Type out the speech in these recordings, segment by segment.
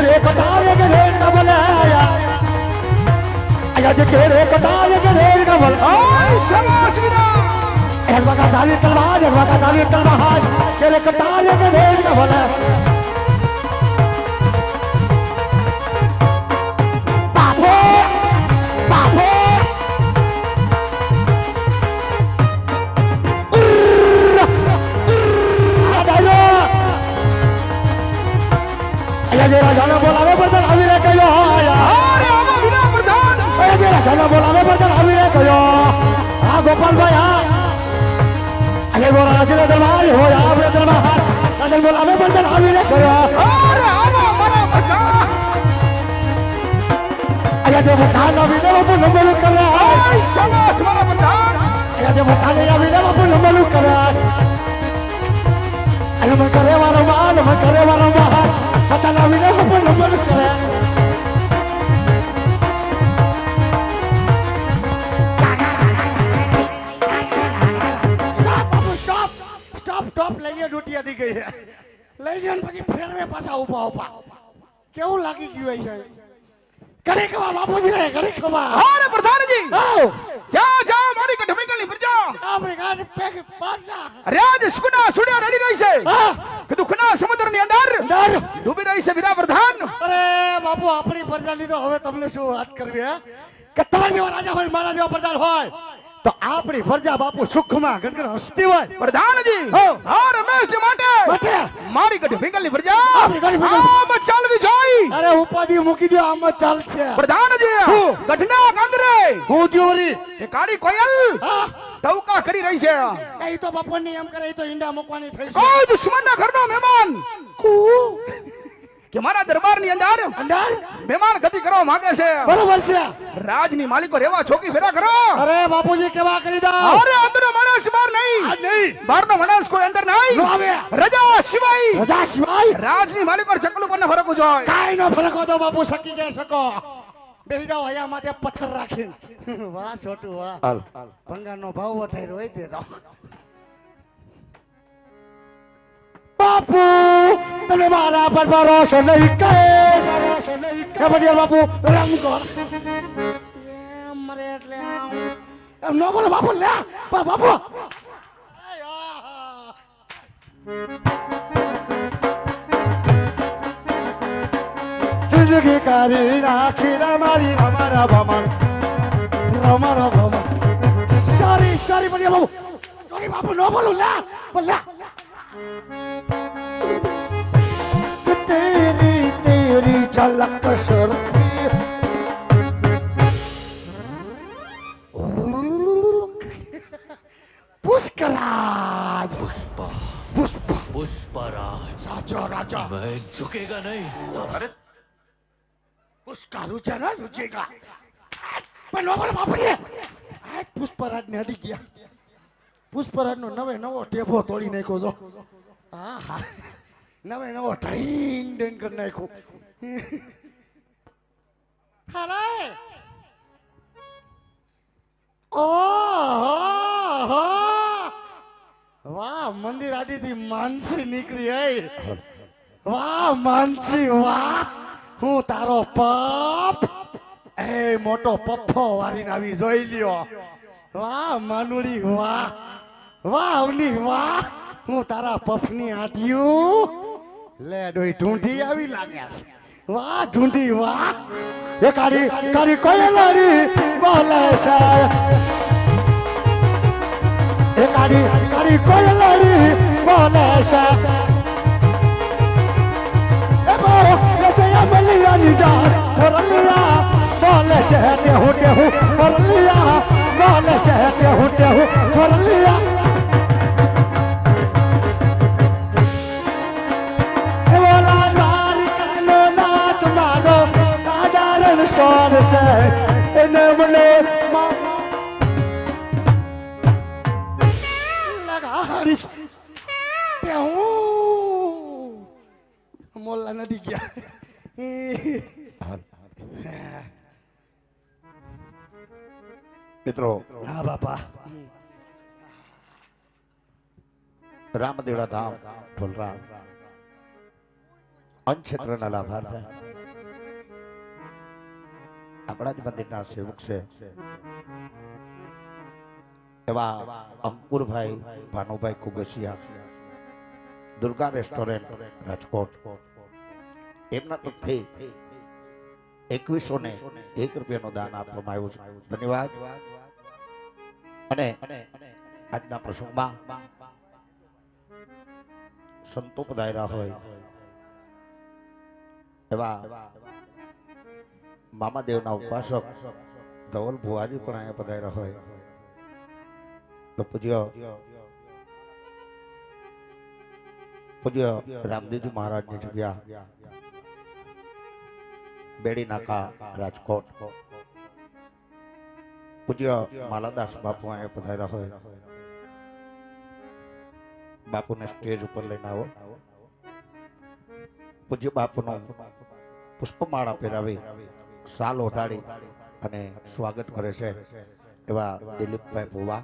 આજે કેરે કટાવે કે રેડ ના બોલાયા આજે કેરે કટાવે કે રેડ ના બોલાયા આય શાબાશ વીરા એક વખત તાલી તલવાર એક વખત તાલી તલવાર કેરે કટાવે કે રેડ ના જે રાજાને બોલાવે બદલ આવી રે કયો? અરે અહીંયા જે રાજાને બોલાવે બદલ આવી રે કયો? હા ગોપાલભાઈ હા. અહીંયા બોલા રાજીને દરબાર હોય આપણે દરબાર રાજાને બોલાવે બદલ આવી રે કયો? અરે જે મુઠાન આવીને બાપુ લંબેલું કરે શાબાશ મારા પ્રધાન. અહીંયા જે મુઠાન આવીને બાપુ લંબેલું કરે અહીંયા મન કરે વારો માલ મન કરે વારો માલ પતા આવીને બાપુ કરે સ્ટોપ બાપુ સ્ટોપ સ્ટોપ સ્ટોપ લઈ લે ડૂટી અડી ગઈ લઈ લે પછી ફેરવે પાછા ઊભા ઊભા કેવું લાગી ગયું છે ઘડી ખવા બાપુજી રે ઘડી ખવા અરે પ્રધાનજી. ક્યાં જા મારી કઠમિકલની પ્રજા આપણી ગાડી પેક પાછા રાજ સુના સુડ્યા રડી રહી છે. કીધું સમુદ્રની અંદર? ડૂબી રહી છે વીરા પ્રધાન અરે બાપુ આપણી પ્રજાની તો હવે તમને શું વાત કરવી હે? કે તમારા જેવા રાજા હોય મારા જેવા પ્રજા હોય તો આપણી ફરજા બાપુ સુખમાં ગણગણ હસતી હોય. પ્રધાનજી હા. રમેશજી માટે. માટે? મારી કઠમિકલની ફરજા આપણી કઠમિકલ- આમ ચાલવી જોઈ. અરે ઉપાધિ મૂકી દો આમ ચાલશે. પ્રધાનજી હું. ગઢના કાંગરે હું જોરી એ કાળી કોયલ હા. ટવકા કરી રહી છે. એ તો બાપુની એમ કરે એ તો ઈંડા મૂકવાની થઈ છે. કોઈ દુશ્મનના ઘરનો મહેમાન. કે મારા દરબારની અંદર અંદર મહેમાન ગતિ કરવા માંગે છે. બરોબર છે. રાજની માલિકો રેવા છોકી ફેરા કરો. અરે બાપુજી કેવા કરી દા. અરે અંદર માણસ બહાર નહીં. આ નહીં. બહારનો માણસ કોઈ અંદર નો નહીં આવે. રજા સિવાય. રજા સિવાય. રાજની માલિકો ચકલું પર ફરક જોઈએ કાઈ નો ફરક હોતો બાપુ સકી જાય શકો. બેસી જાઓ અહીંયા માથે પથ્થર રાખીને. વાહ છોટું વાહ. ભંગારનો ભાવ વધાર્યો હોય તે તો. બાપુ, તમે મારા પર ભરોસો નહીં કે ભરોસો નહીં કે બડિયા બાપુ, રંગ કર. એટલે એમ ન બોલો બાપુ, લે. બાપુ. જિંદગી કરી નાખી રમારી રમારા ભમણ રમારા ભમણ સોરી સોરી બડિયા બાપુ. સોરી બાપુ, ન બોલું, લે. બોલ લે. તેરી ઝલક સરતી પુષ્કરાજ પુષ્પ પુષ્પ पुष्पराज રાજા રાજા मैं झुकेगा नहीं साला પુષ્કા રૂચે ને રૂચેગા પણ નો બોલ બાપુ એ આ પુષ્પરાજ ને અડી ગયા પુષ્પરાજ નો નવે નવો ટેભો તોડી નાખ્યો તો હા હા નવે નવો ઢીંગ ઢીંગ કરી નાખ્યો હાલે ઓહો વાહ મંદિર આડીથી માનસી નીકળી હે વાહ માનસી વાહ. હું તારો પપ. એ મોટો પપ્પો વાળીને આવી જોઈ લ્યો. વાહ માનુડી વાહ. વાહ અવની વાહ. હું તારા પફની આટિયું. લે ડોઈ ઢૂંઢી આવી લાગ્યા છે. વાહ ઢૂંઢી વાહ એ કારી કારી કોયલારી બોલે છે એ કારી કારી કોયલારી બોલે છે એ બો એસે અમલિયાની ડાર ફરલિયા બોલે છે દેહુ દેહુ ફરલિયા બોલે છે દેહુ દેહુ ફરલિયા એ સાધારણ સોર છે એને મને લગાડી પેઉં મોલ્લા નડી ગયા મિત્રો હા બાપા રામદેવડા ધામ ઢોલરા અનક્ષેત્રના લાભાર્થ આપણા જ મંદિરના સેવક છે. એવા અંકુરભાઈ, ભાનુભાઈ કુગસિયા, દુર્ગા રેસ્ટોરન્ટ, રાજકોટ. એમના તરફથી એકવીસો ને એક રૂપિયાનું દાન આપવામાં આવ્યું છે. ધન્યવાદ. અને આજના પ્રસંગમાં સંતો પધાર્યા હોય એવા મામાદેવના ઉપાસક ધવલ ભુવાજી પણ અહીંયા પધાર્યા હોય. તો પૂજ્ય પૂજ્ય રામદેવજી મહારાજની જગ્યા બેડી નાકા રાજકોટ. પૂજ્ય માલાદાસ બાપુ અહીંયા પધાર્યા હોય. બાપુને સ્ટેજ ઉપર લઈને આવો. પૂજ્ય બાપુનો પુષ્પમાળા પહેરાવી. સાલ ઓઢાડી અને સ્વાગત કરે છે એવા દિલીપભાઈ ભુવા.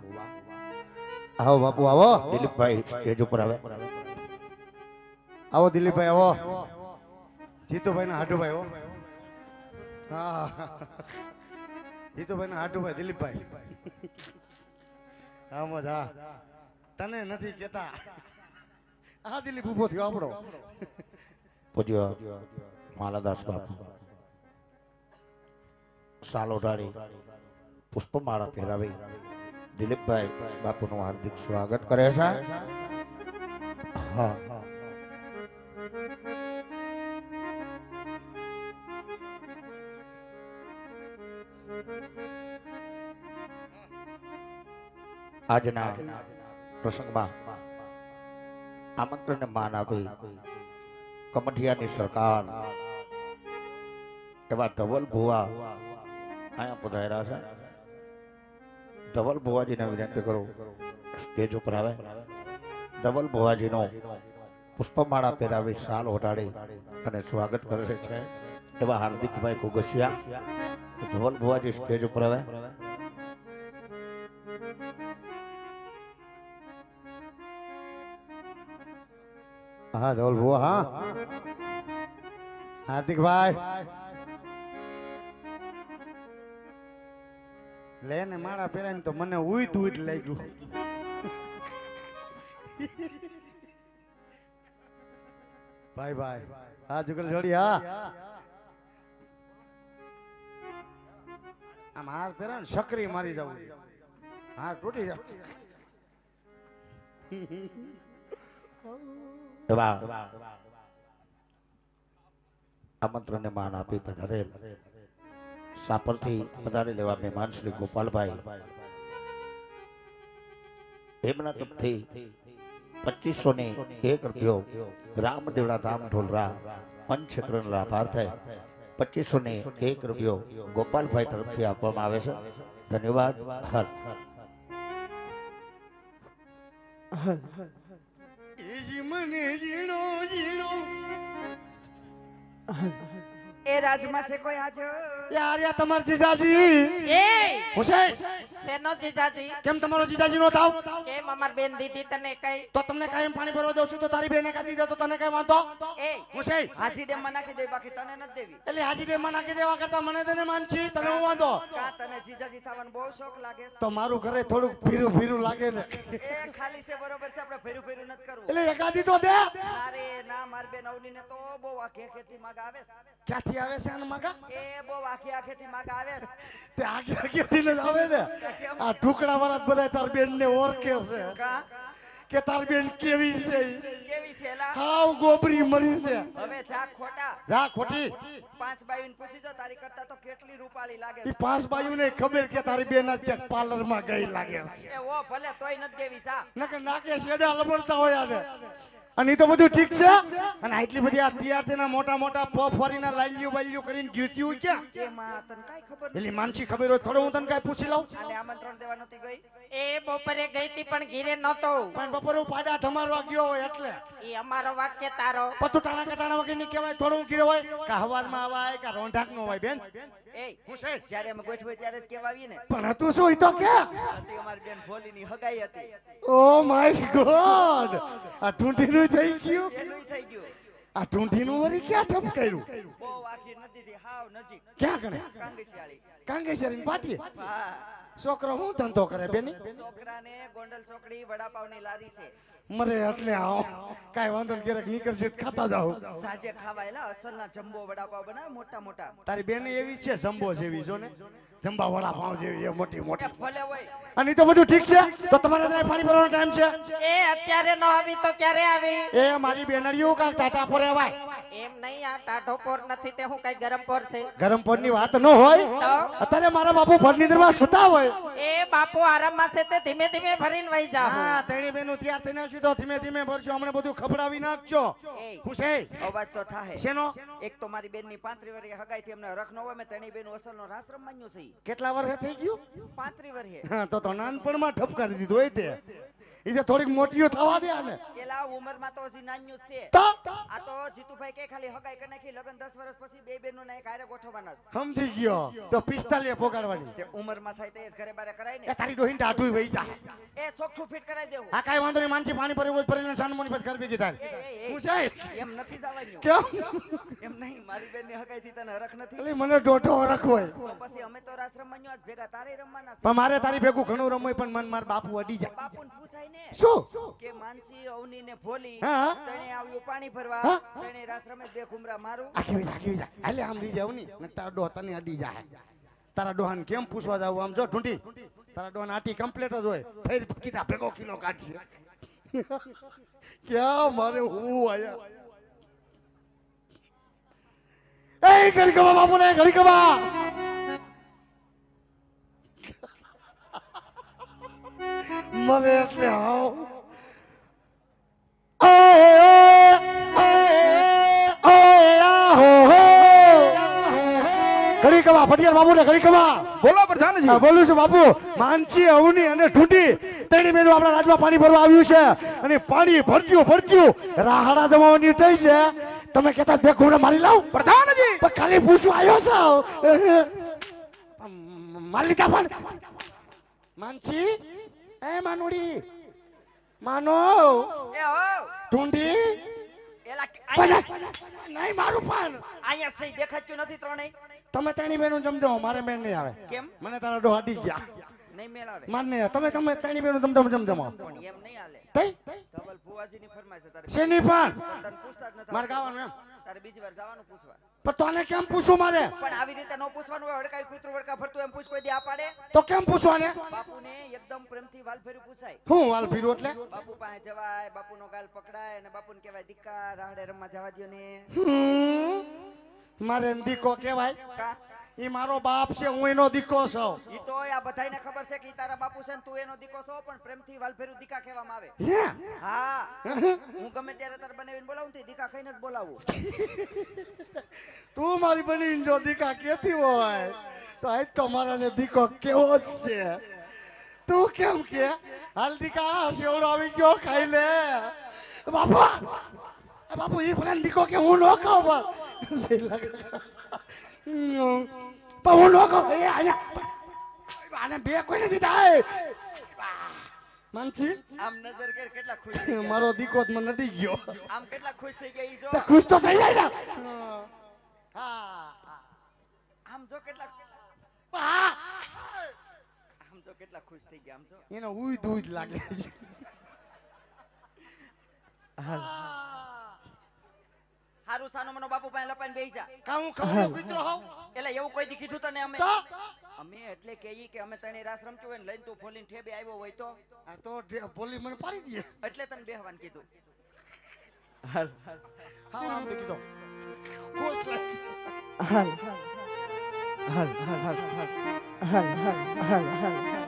આવો બાપુ, આવો. દિલીપભાઈ સ્ટેજ ઉપર આવે. આવો દિલીપભાઈ, આવો. જીતુભાઈ ના હાટુભાઈ આવો. હા. જીતુભાઈ ના હાટુભાઈ દિલીપભાઈ. હા, મજા. તને નથી કેતા. આ દિલીપ ઊભો થયો, આપણો. પૂજ્ય માલાદાસ બાપુ. સાલ ઓઢાડી પુષ્પમાળા પહેરાવી. દિલીપભાઈ બાપુનું હાર્દિક સ્વાગત કરે છે. હા. આજના પ્રસંગમાં આમંત્રણને માન આપી કમઠિયાની સરકાર એવા ધવલ ભુવા અહીંયા પધાર્યા છે. ધવલ ભુવાજીને વિનંતી કરું, સ્ટેજ ઉપર આવે. ધવલ ભુવાજીનો પુષ્પમાળા પહેરાવી સાલ ઓઢાડી અને સ્વાગત કરે છે. એવા હાર્દિકભાઈ કુગસિયા ધવલ ભુવાજી સ્ટેજ ઉપર આવે. હા, ધવલ ભુવા, હા. હાર્દિકભાઈ લે ને માળા પહેરાય તો મને ઉઈત ઉઈત લાગ્યું. ભાઈ ભાઈ હા જુગલ જોડી, હા. આમ હાર પહેરા ને સકરી મારી જવું હા તૂટી જાવ આમંત્રણને માન આપી પધારેલ સાપરથી પધારી લેવા મહેમાન શ્રી ગોપાલભાઈ. એમના તરફથી પચીસો ને એક રૂપિયો રામદેવડા ધામ ઢોલરા પંચક્ષેત્ર થાય. પચીસો ને એક રૂપિયો ગોપાલભાઈ તરફથી આપવામાં આવે છે. ધન્યવાદ. હર. હર. મને જીણો જીણો એ રાજમાં છે કોઈ હાજર એ આર્યા તમાર જીજાજી. એ. હુસેન શેનો જીજાજી? કેમ તમારો જીજાજી નો થાવ? કેમ અમાર બેન દીદી તને કઈ? તો તમને કાયમ પાણી ભરવા દઉં છું તો તારી બેને કાઢી દે તો તને કઈ વાંધો? એ હુસેન હાજી ડેમમાં નાખી દે બાકી તને નથી દેવી. એટલે હાજી દેમાં નાખી દેવા કરતા મને તને માનછી તને હું વાંધો? કા તને જીજાજી થવાનો બહુ શોખ લાગે છે? તો મારું ઘરે થોડું ભીરું ભીરું લાગે ને. એ ખાલી છે બરોબર છે આપણે ભીરું ભીરું નથી કરવું. એટલે એકાદી તો દે. અરે ના માર બેન અવનીને તો બહુ આખે આખેથી માગ આવે છે. ક્યાંથી આવે છે આનું મગા? એ બહુ આખે આખેથી માગ આવે છે. તે આગે આગેથી જ આવે ને. આ ટુકડા વાળા બધા તાર બેન ને ઓળખે છે. કે તાર બેન કેવી છે? કેવી છે હાવ ગોબરી મરી છે. હવે જા ખોટા. જા ખોટી. પાંચ બાવીને પૂછી જો તારી કરતા તો કેટલી રૂપાળી લાગે ઈ છે. પાંચ બાયું ને ખબર કે તારી બેન આજ ક્યાંક પાર્લરમાં ગઈ લાગે છે. એ ઓ ભલે તોય નથી દેવી જા. નકર નાકે શેડા લબડતા હોય આને. અને એ તો બધું ઠીક છે? અને આટલી બધી આ તૈયાર થઈને મોટા મોટા પફ ફરીને લાલ્યું બાલ્યું કરીને ગીત્યું ક્યાં? એમાં તને કાંઈ ખબર નથી? માનસી ખબર હોય થોડું હું તને કઈ પૂછી લઉં? આમંત્રણ દેવા નતી ગઈ? એ બપોરે ગઈ હતી પણ ઘીરે નતો પણ બપોરે હું પાડા તમારો ગયો હોય એટલે. એ અમારો વાક્ય તારો. પતું ટાણા કટાણા વગરની કહેવાય થોડું ઘીરે હોય. કે હવારમાં આવાય કે રોંઢાક નો હોય બેન. એ હું છે? જ્યારે અમે ગોઠવે ત્યારે જ કહેવા આવીએ ને. પણ હતું શું? ઈ તો કે. અમારી બેન ભોલીની હગાઈ હતી. Oh my God. આ ઢૂંઢીનું થઈ ગયું? એનું થઈ ગયું. આ ઢૂંઢીનું વરી ક્યાં ઠપકાર્યું બહુ આખી નદીથી હાવ નજીક. ક્યાં કણે કાંગસિયાળી કાંગેશ્વરી પાટીએ? છોકરો હું ધંધો કરે બેની? છોકરાને ગોંડલ ચોકડી વડાપાવની લારી છે. મરે એટલે આવો. કાંઈ વાંધો ક્યારેક નીકળશે ખાતા જાવ સાંજે ખાવાયેલા અસલના જંબો વડાપાવ બનાવે મોટા મોટા. તારી બેન એવી છે જંબો જેવી જો ને? જંબા વડાપાવ જેવી એ મોટી મોટી. ભલે હોય. અને તો બધું ઠીક છે? તો તમારે ત્યાં પાણી ભરવાનો ટાઈમ છે? એ અત્યારે ન આવી તો ક્યારે આવી? એ મારી બેનડીઓ કાંક ટાટા પર આવાય એમ નહીં આ ટાઢો પોર નથી તે હું કઈ ગરમ પોર છે? ગરમ પરની વાત ન હોય અત્યારે મારા બાપુ ફર્નિચરમાં સુતા હોય. એ બાપુ આરામમાં છે તે ધીમે ધીમે ભરીને વહી જા. હા તેણી બેનું તૈયાર થઈને તો ધીમે ધીમે ભરજો હમણાં બધું ખબડાવી નાખજો. હું છે? અવાજ તો થાય શેનો? એક તો મારી બેનની પાંત્રી વર્ષે હગાઈથી અમને રખ ન હોય મેં તેની બેન અસલનો રાસ રમવાનું છે. કેટલા વર્ષ થઈ ગયું? પાંત્રી વર્ષે હા તો તો ઠપ કરી દીધું હોય તે. એ થોડીક મોટીઓ થવા દે આને. પેલા ઉંમરમાં તો હજી નાન્યું છે. આ તો જીતુભાઈ કે ખાલી હગાઈ કરી નાખી લગન દસ વર્ષ પછી બે બેનો ને એક હારે ગોઠવવાના સમજી ગયો. તો પિસ્તાલીસ પોગાડવાની. તે ઉંમરમાં થાય તે ઘરે બારે કરાય એ ને તારી ડોહીને ટાઢું વઈ જા. એ ચોખ્ઠું ફિટ કરાઈ દેવું. આ કાઈ વાંધો નહીં માનસી પાણી ભરી હોય ભરીને સાનમોની પર ઘર ભેગી થાય. હું છે? એમ નથી જવાનું. કેમ? એમ નહીં મારી બેન ને હગાઈ થી તને હરખ નથી. એટલે મને દોઢો હરખ હોય. પછી અમે તો રાસ રમવાનું આજ ભેગા તારે રમવાના પણ મારે તારી ભેગું ઘણું રમવું પણ મન માર બાપુ અડી જાય. બાપુને પૂછાય ને શું? કે માનસી અવની ને ભોલી તણે આવ્યું પાણી ભરવા તણે રાસ બે ઘુમરા મારું. આખી આખી જા આમ લઈ જાવ ને તારા ડોહ તને અડી જાય તારા ડોહાને કેમ પૂછવા જાવ? આમ જો ઢૂંઢી. તારા ડોહાને આટી કમ્પ્લીટ જ હોય. ફેર કીધા ભેગો કિલો કાઢશે ક્યાં મારે હું આયા? એ ઘડી કબા બાપુ ને ઘડી કબા મને એટલે હાવ ઘડી કમા ફટિયાર બાપુ ને ઘડી કમા. બોલો પ્રધાનજી. બોલું છું બાપુ માનસી અવની અને ઠૂટી તેની મેનું આપણા રાજમાં પાણી ભરવા આવ્યું છે. અને પાણી ભરત્યું ભરત્યું રાહડા જમાવાની થઈ છે. તમે કહેતા બે ઘોડા મારી લાવ. પ્રધાનજી. પણ ખાલી પૂછવા આવ્યો છો માલિકા પણ માનસી એ માનુડી માનો. એ હો. ઢુંડી એલા નહીં મારું પણ. અહીંયા સહી દેખાતું નથી ત્રણેય. તમે ત્રણેય બેનું સમજો મારે મેળ નહીં આવે. કેમ? મને તારા ડો અડી ગયા. નહીં મેળ આવે માન નહીં તમે તમે ત્રણેય બેનું જમજો જમજો. પણ એમ નહીં હાલે. તઈ? ધવલ ફુવાજીની ફરમાઈશ તારે શેની પણ પણ તને પૂછતા જ નથી મારે ગાવાનું એમ. તારે બીજી વાર જવાનું પૂછવા. પણ તને કેમ પૂછું મારે? પણ આવી રીતે ન પૂછવાનું હોય હડકાઈ કૂતરું વડકા ફરતું એમ પૂછ કોઈ દે આ પાડે તો કેમ પૂછવાને? બાપુને એકદમ પ્રેમથી વાલ ફેરું પૂછાય. હું વાલ ફેરું એટલે? બાપુ પાસે જવાય બાપુનો ગાલ પકડાય અને બાપુને કહેવાય દીકા રાહડે રમવા જવા દ્યો ને. મારે દીકો કહેવાય. કા? ઈ મારો બાપ છે હું એનો દીકો છું. ઈ તો આ બધાયને ખબર છે કે ઈ તારા બાપુ છે ને તું એનો દીકો છો પણ પ્રેમથી વાલ ફેર્યું દીકા કહેવામાં આવે. હા? હું. ગમે ત્યારે તારે બનાવીને બોલાવું તો દીકા ખાઈને જ બોલાવું. તું મારી બની જો દીકા કેતી હોય તો આજ તો મારાને દીકો કેવો જ છે. તું કેમ કે હાલ દીકા સેવડો આવી ગયો ખાઈ લે. બાપા બાપુ એ ભલે દીકો કે હું ન ખાવ પણ. પણ હું ન આને બે કોઈ નથી થાય. માનસી? આમ નજર કર કેટલા ખુશ. મારો દીકો મને નડી ગયો. આમ કેટલા ખુશ થઈ ગયા ઈ જો. ખુશ તો થઈ જાય ને. હા. આમ જો કેટલા હા. આમ જો કેટલા ખુશ થઈ ગયા આમ જો. એનો ઉઈ દૂધ લાગે છે. હારું સાનો મનો બાપુ પાસે લપાઈને બેહી જા કામ ખાવું કૂતરો હોઉં એટલે એવું કોઈ દી કીધું તને અમે અમે એટલે કહીએ કે અમે તને રાસ રમતું હોય ને લઈને તું ફોલીને ઠેબે આવ્યો હોય તો આ તો ફોલી મને પાડી દે એટલે તને બેહવાનું કીધું હાલ હા આમ તો કીધો ખુશ લાગી હાલ હાલ હાલ હાલ હાલ હાલ હાલ હાલ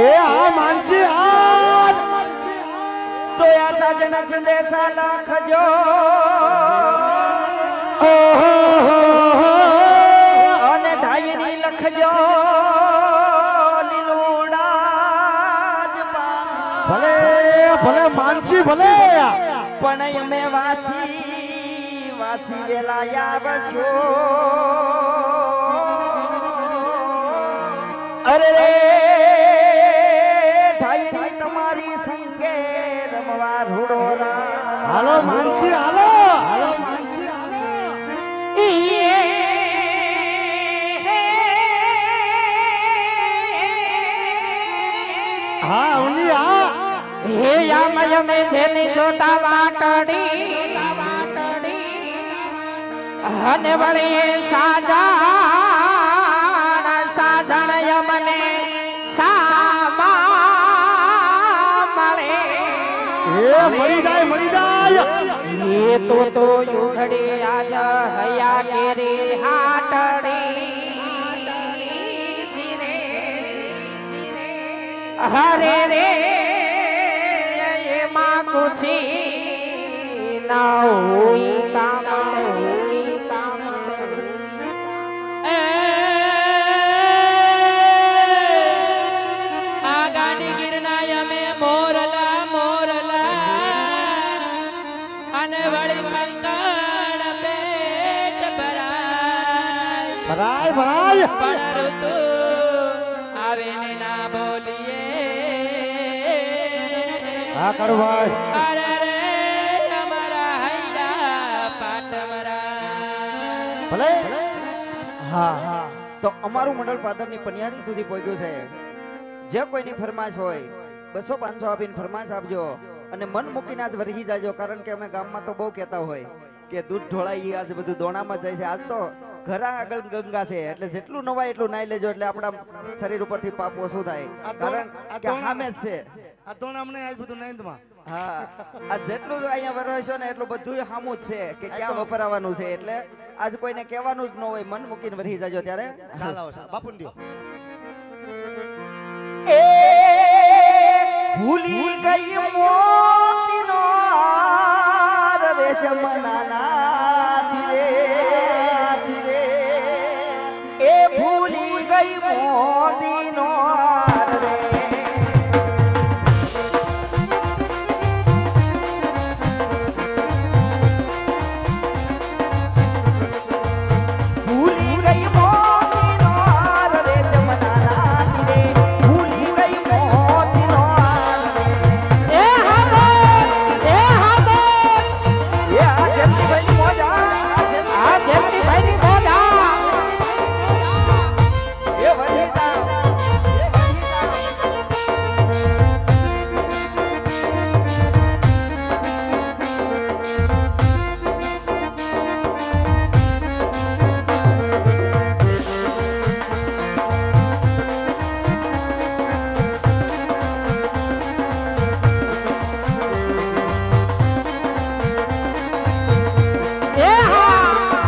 એ આ માનસી હાલ તોયા સાજન સંદેશા લખજો અને ઢાયણી લખજો. ભલે ભલે માનસી ભલે. પણ અમે વાસી વાસી વેલા આવશો. અરે રે માનસી હાલો. હાલો માનસી હાલો હા ઉની હા. હે યામય મે જેની જોતા વાટડી અને વળી સાજા સાજણ એ તો તો યુઘડી આજ હયા કેરે હાટડી. જીરે હરે રે, એમાં કુછી ના હોય કામ. હોય હા કરુભાઈ અરે રે અમારા હૈડા પાટમરા. ભલે. હા હા. તો અમારું મંડળ પાદરની પનિયારી સુધી પહોંચ્યું છે. જે કોઈની ફરમાશ હોય બસો પાંચસો આપીને ફરમાશ આપજો અને મન મૂકીને આજ વરહી જાજો. કારણ કે અમે ગામમાં તો બહુ કહેતા હોય કે દૂધ ઢોળાઈ આજ બધું દોણામાં જાય છે. આજ તો ઘરા આગળ ગંગા છે. એટલે જેટલું નવાય એટલું નાઈ લેજો. એટલે આપણા શરીર ઉપરથી પાપ ઓછું થાય. કારણ કે હામે જ છે. આ તો અમને આજ બધું નાઈંદમાં હા આ જેટલું અહીંયા વરસો ને એટલું બધું સામું જ છે કે ક્યાં વપરાવાનું છે. એટલે આજ કોઈને કહેવાનું જ ન હોય મન મૂકીને વરી જાજો ત્યારે. ચાલો બાપુ દિયો. એ ભૂલી ગઈ મોતીનો